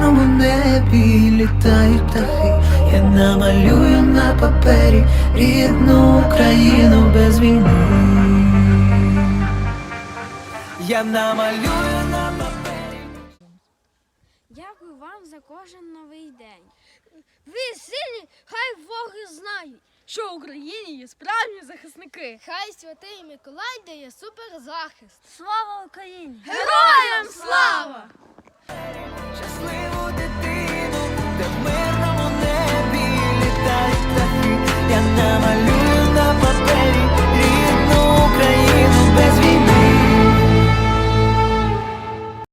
в мирному небі літають птахи. Я намалюю на папері рідну Україну без війни. Я намалюю на папері. Дякую вам за кожен новий день. Ви сильні, хай боги знають, що в Україні є справжні захисники. Хай святий Миколай дає суперзахист. Слава Україні! Героям слава!